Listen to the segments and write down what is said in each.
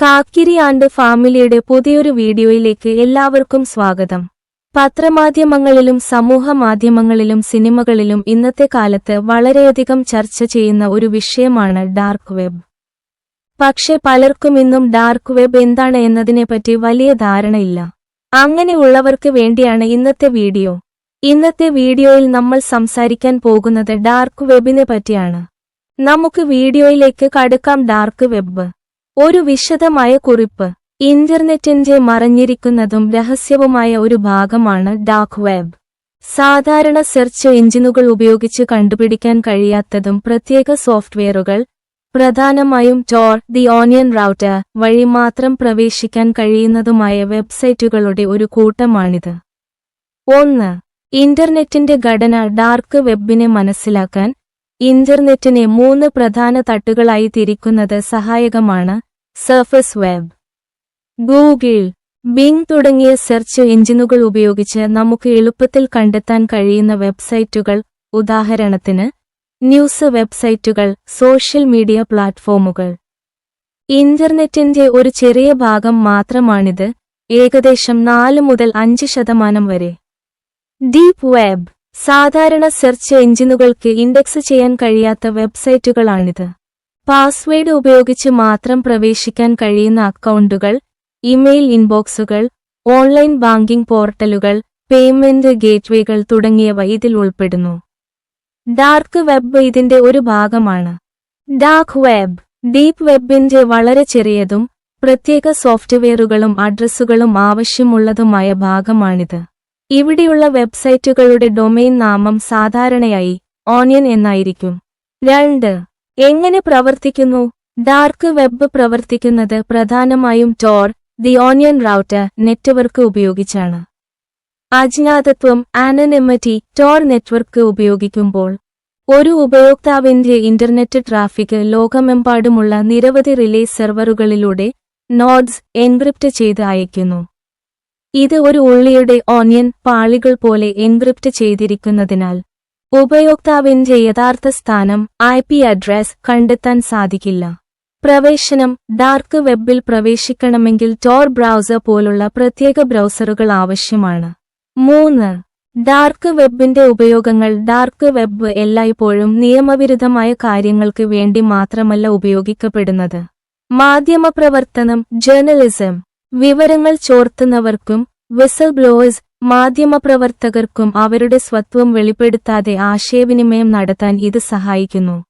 കാക്കിരി ആണ്ട് ഫാമിലിയുടെ പുതിയൊരു വീഡിയോയിലേക്ക് എല്ലാവർക്കും സ്വാഗതം. പത്രമാധ്യമങ്ങളിലും സമൂഹ മാധ്യമങ്ങളിലും സിനിമകളിലും ഇന്നത്തെ കാലത്ത് വളരെയധികം ചർച്ച ചെയ്യുന്ന ഒരു വിഷയമാണ് ഡാർക്ക് വെബ്. പക്ഷെ പലർക്കും ഇന്നും ഡാർക്ക് വെബ് എന്താണ് എന്നതിനെപ്പറ്റി വലിയ ധാരണയില്ല. അങ്ങനെയുള്ളവർക്ക് വേണ്ടിയാണ് ഇന്നത്തെ വീഡിയോ. ഇന്നത്തെ വീഡിയോയിൽ നമ്മൾ സംസാരിക്കാൻ പോകുന്നത് ഡാർക്ക് വെബിനെ പറ്റിയാണ്. നമുക്ക് വീഡിയോയിലേക്ക് കടുക്കാം ഡാർക്ക് വെബ്. ഒരു വിശദമായ കുറിപ്പ്. ഇന്റർനെറ്റിന്റെ മറഞ്ഞിരിക്കുന്നതും രഹസ്യവുമായ ഒരു ഭാഗമാണ് ഡാർക്ക് വെബ്. സാധാരണ സെർച്ച് എഞ്ചിനുകൾ ഉപയോഗിച്ച് കണ്ടുപിടിക്കാൻ കഴിയാത്തതും പ്രത്യേക സോഫ്റ്റ്വെയറുകൾ പ്രധാനമായും ടോർ ദി ഓണിയൻ റൗട്ടർ വഴി മാത്രം പ്രവേശിക്കാൻ കഴിയുന്നതുമായ വെബ്സൈറ്റുകളുടെ ഒരു കൂട്ടമാണിത്. ഒന്ന് ഇന്റർനെറ്റിന്റെ ഘടന ഡാർക്ക് വെബിനെ മനസ്സിലാക്കാൻ. ഇന്റർനെറ്റിനെ മൂന്ന് പ്രധാന തട്ടുകളായി തിരിക്കുന്നത് സഹായകമാണ്. Surface web. ഗൂഗിൾ ബിങ് തുടങ്ങിയ സെർച്ച് എഞ്ചിനുകൾ ഉപയോഗിച്ച് നമുക്ക് എളുപ്പത്തിൽ കണ്ടെത്താൻ കഴിയുന്ന വെബ്സൈറ്റുകൾ. ഉദാഹരണത്തിന് ന്യൂസ് വെബ്സൈറ്റുകൾ സോഷ്യൽ മീഡിയ പ്ലാറ്റ്ഫോമുകൾ. ഇന്റർനെറ്റിന്റെ ഒരു ചെറിയ ഭാഗം മാത്രമാണിത് ഏകദേശം നാല് മുതൽ അഞ്ച് ശതമാനം വരെ. ഡീപ് വെബ് സാധാരണ സെർച്ച് എഞ്ചിനുകൾക്ക് ഇൻഡെക്സ് ചെയ്യാൻ കഴിയാത്ത വെബ്സൈറ്റുകളാണിത്. പാസ്വേഡ് ഉപയോഗിച്ച് മാത്രം പ്രവേശിക്കാൻ കഴിയുന്ന അക്കൗണ്ടുകൾ ഇമെയിൽ ഇൻബോക്സുകൾ ഓൺലൈൻ ബാങ്കിംഗ് പോർട്ടലുകൾ പേയ്മെന്റ് ഗേറ്റ്വേകൾ തുടങ്ങിയവ ഇതിൽ ഉൾപ്പെടുന്നു. ഡാർക്ക് വെബ് ഇതിന്റെ ഒരു ഭാഗമാണ്. ഡാർക്ക് വെബ് ഡീപ് വെബിന്റെ വളരെ ചെറിയതും പ്രത്യേക സോഫ്റ്റ്വെയറുകളും അഡ്രസ്സുകളും ആവശ്യമുള്ളതുമായ ഭാഗമാണിത്. ഇവിടെയുള്ള വെബ്സൈറ്റുകളുടെ ഡൊമെയിൻ നാമം സാധാരണയായി ഓണിയൻ എന്നായിരിക്കും. രണ്ട് എങ്ങനെ പ്രവർത്തിക്കുന്നു? ഡാർക്ക് വെബ് പ്രവർത്തിക്കുന്നത് പ്രധാനമായും Tor the onion router network ഉപയോഗിച്ചാണ്. അജ്ഞാതത്വം ആനനിമറ്റി ടോർ നെറ്റ്വർക്ക് ഉപയോഗിക്കുമ്പോൾ ഒരു ഉപയോക്താവിന്റെ ഇന്റർനെറ്റ് ട്രാഫിക് ലോകമെമ്പാടുമുള്ള നിരവധി റിലേ സെർവറുകളിലൂടെ നോഡ്സ് എൻക്രിപ്റ്റ് ചെയ്ത് അയക്കുന്നു ഇത് ഒരു ഉള്ളിയുടെ ഓണിയൻ പാളികൾ പോലെ എൻക്രിപ്റ്റ് ചെയ്തിരിക്കുന്നതിനാൽ ഉപയോക്താവിന്റെ യഥാർത്ഥ സ്ഥാനം ഐ പി അഡ്രസ് കണ്ടെത്താൻ സാധിക്കില്ല. പ്രവേശനം ഡാർക്ക് വെബിൽ പ്രവേശിക്കണമെങ്കിൽ ടോർ ബ്രൗസർ പോലുള്ള പ്രത്യേക ബ്രൗസറുകൾ ആവശ്യമാണ്. മൂന്ന് ഡാർക്ക് വെബിന്റെ ഉപയോഗങ്ങൾ ഡാർക്ക് വെബ് എല്ലായ്പ്പോഴും നിയമവിരുദ്ധമായ കാര്യങ്ങൾക്ക് വേണ്ടി മാത്രമല്ല ഉപയോഗിക്കപ്പെടുന്നത്. മാധ്യമപ്രവർത്തനം ജേർണലിസം വിവരങ്ങൾ ചോർത്തുന്നവർക്കും വിസൽ ബ്ലോവേഴ്സ് മാധ്യമപ്രവർത്തകർക്കും അവരുടെ സ്വത്വം വെളിപ്പെടുത്താതെ ആശയവിനിമയം നടത്താൻ ഇത് സഹായിക്കുന്നു.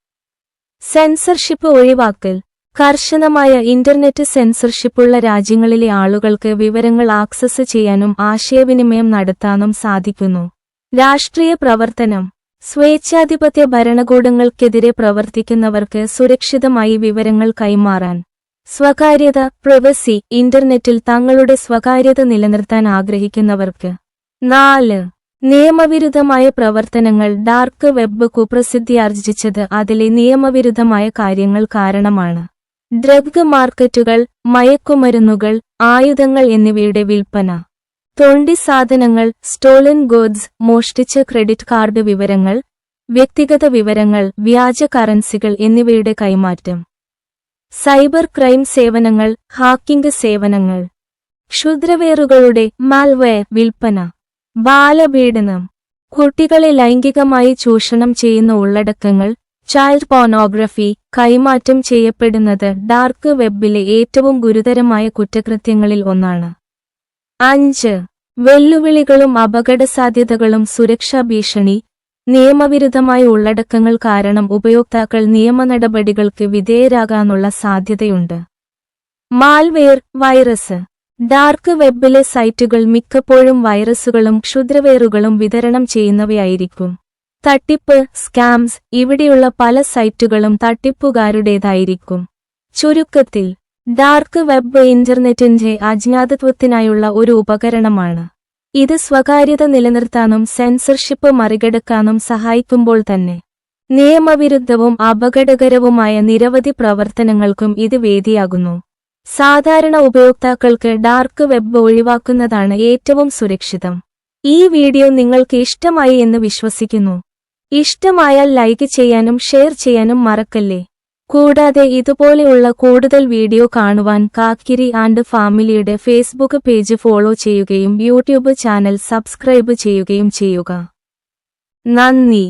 സെൻസർഷിപ്പ് ഒഴിവാക്കൽ. കർശനമായ ഇന്റർനെറ്റ് സെൻസർഷിപ്പുള്ള രാജ്യങ്ങളിലെ ആളുകൾക്ക് വിവരങ്ങൾ ആക്സസ് ചെയ്യാനും ആശയവിനിമയം നടത്താനും സാധിക്കുന്നു. രാഷ്ട്രീയ പ്രവർത്തനം. സ്വേച്ഛാധിപത്യ ഭരണകൂടങ്ങൾക്കെതിരെ പ്രവർത്തിക്കുന്നവർക്ക് സുരക്ഷിതമായി വിവരങ്ങൾ കൈമാറാൻ. സ്വകാര്യത പ്രൈവസി ഇന്റർനെറ്റിൽ തങ്ങളുടെ സ്വകാര്യത നിലനിർത്താൻ ആഗ്രഹിക്കുന്നവർക്ക്. നാല്. നിയമവിരുദ്ധമായ പ്രവർത്തനങ്ങൾ ഡാർക്ക് വെബ് കുപ്രസിദ്ധി ആർജിച്ചത് അതിലെ നിയമവിരുദ്ധമായ കാര്യങ്ങൾ കാരണമാണ്. ഡ്രഗ് മാർക്കറ്റുകൾ മയക്കുമരുന്നുകൾ ആയുധങ്ങൾ എന്നിവയുടെ വിൽപ്പന. തൊണ്ടി സാധനങ്ങൾ സ്റ്റോളൻ ഗോഡ്സ് മോഷ്ടിച്ച ക്രെഡിറ്റ് കാർഡ് വിവരങ്ങൾ വ്യക്തിഗത വിവരങ്ങൾ വ്യാജ കറൻസികൾ എന്നിവയുടെ കൈമാറ്റം. സൈബർ ക്രൈം സേവനങ്ങൾ ഹാക്കിംഗ് സേവനങ്ങൾ ക്ഷുദ്രവേറുകളുടെ മാൽവെയർ വിൽപ്പന ബാലപീഡനം കുട്ടികളെ ലൈംഗികമായി ചൂഷണം ചെയ്യുന്ന ഉള്ളടക്കങ്ങൾ ചൈൽഡ് പോർണോഗ്രഫി കൈമാറ്റം ചെയ്യപ്പെടുന്നത് ഡാർക്ക് വെബിലെ ഏറ്റവും ഗുരുതരമായ കുറ്റകൃത്യങ്ങളിൽ ഒന്നാണ്. അഞ്ച് വെല്ലുവിളികളും അപകടസാധ്യതകളും സുരക്ഷാ ഭീഷണി നിയമവിരുദ്ധമായ ഉള്ളടക്കങ്ങൾ കാരണം ഉപയോക്താക്കൾ നിയമ നടപടികൾക്ക് വിധേയരാകാനുള്ള സാധ്യതയുണ്ട്. Malware virus. ഡാർക്ക് വെബിലെ സൈറ്റുകൾ മിക്കപ്പോഴും വൈറസുകളും ക്ഷുദ്രവെയറുകളും വിതരണം ചെയ്യുന്നവയായിരിക്കും. തട്ടിപ്പ് സ്കാംസ് ഇവിടെയുള്ള പല സൈറ്റുകളും തട്ടിപ്പുകാരുടേതായിരിക്കും. ചുരുക്കത്തിൽ ഡാർക്ക് വെബ് ഇന്റർനെറ്റിന്റെ അജ്ഞാതത്വത്തിനായുള്ള ഒരു ഉപകരണമാണ്. ഇത് സ്വകാര്യത നിലനിർത്താനും സെൻസർഷിപ്പ് മറികടക്കാനും സഹായിക്കുമ്പോൾ തന്നെ നിയമവിരുദ്ധവും അപകടകരവുമായ നിരവധി പ്രവർത്തനങ്ങൾക്കും ഇത് വേദിയാകുന്നു. സാധാരണ ഉപയോക്താക്കൾക്ക് ഡാർക്ക് വെബ് ഒഴിവാക്കുന്നതാണ് ഏറ്റവും സുരക്ഷിതം. ഈ വീഡിയോ നിങ്ങൾക്ക് ഇഷ്ടമായി എന്ന് വിശ്വസിക്കുന്നു. ഇഷ്ടമായാൽ ലൈക്ക് ചെയ്യാനും ഷെയർ ചെയ്യാനും മറക്കല്ലേ? കൂടാതെ ഇതുപോലെയുള്ള കൂടുതൽ വീഡിയോ കാണുവാൻ കാക്കിരി ആൻഡ് ഫാമിലിയുടെ ഫേസ്ബുക്ക് പേജ് ഫോളോ ചെയ്യുകയും യൂട്യൂബ് ചാനൽ സബ്സ്ക്രൈബ് ചെയ്യുകയും ചെയ്യുക. നന്ദി.